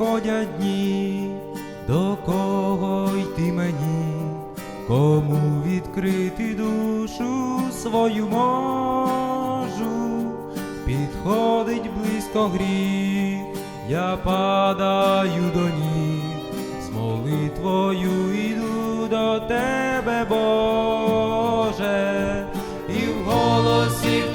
приходять дні, до кого йти мені, кому відкрити душу свою можу, підходить близько гріх, я падаю до ніг, з молитвою йду до тебе, Боже, і в голосі в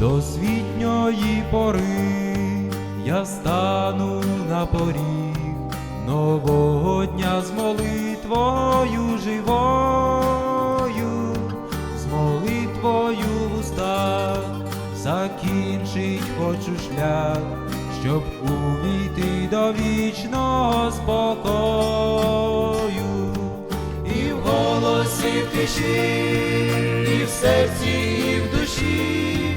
До світньої пори я стану на поріг нового дня з молитвою живою, з молитвою в устах закінчить хочу шлях, щоб увійти до вічного спокою. І в голосі в тиші, і в серці, і в душі,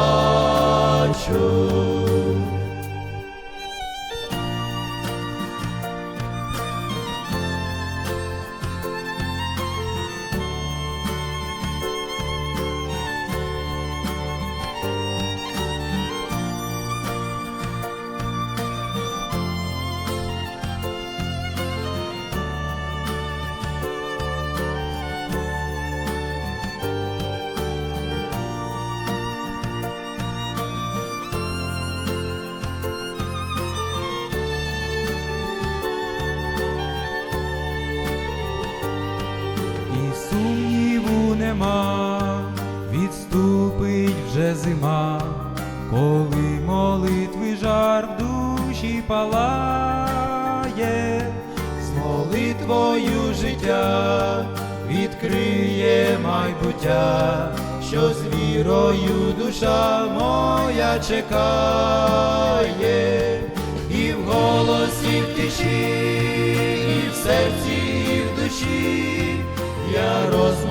Нема, відступить вже зима, коли молитви жар в душі палає, з молитвою життя відкриє майбуття, що з вірою душа моя чекає, і в голосі в тиші, і в серці, і в душі, я розмовляю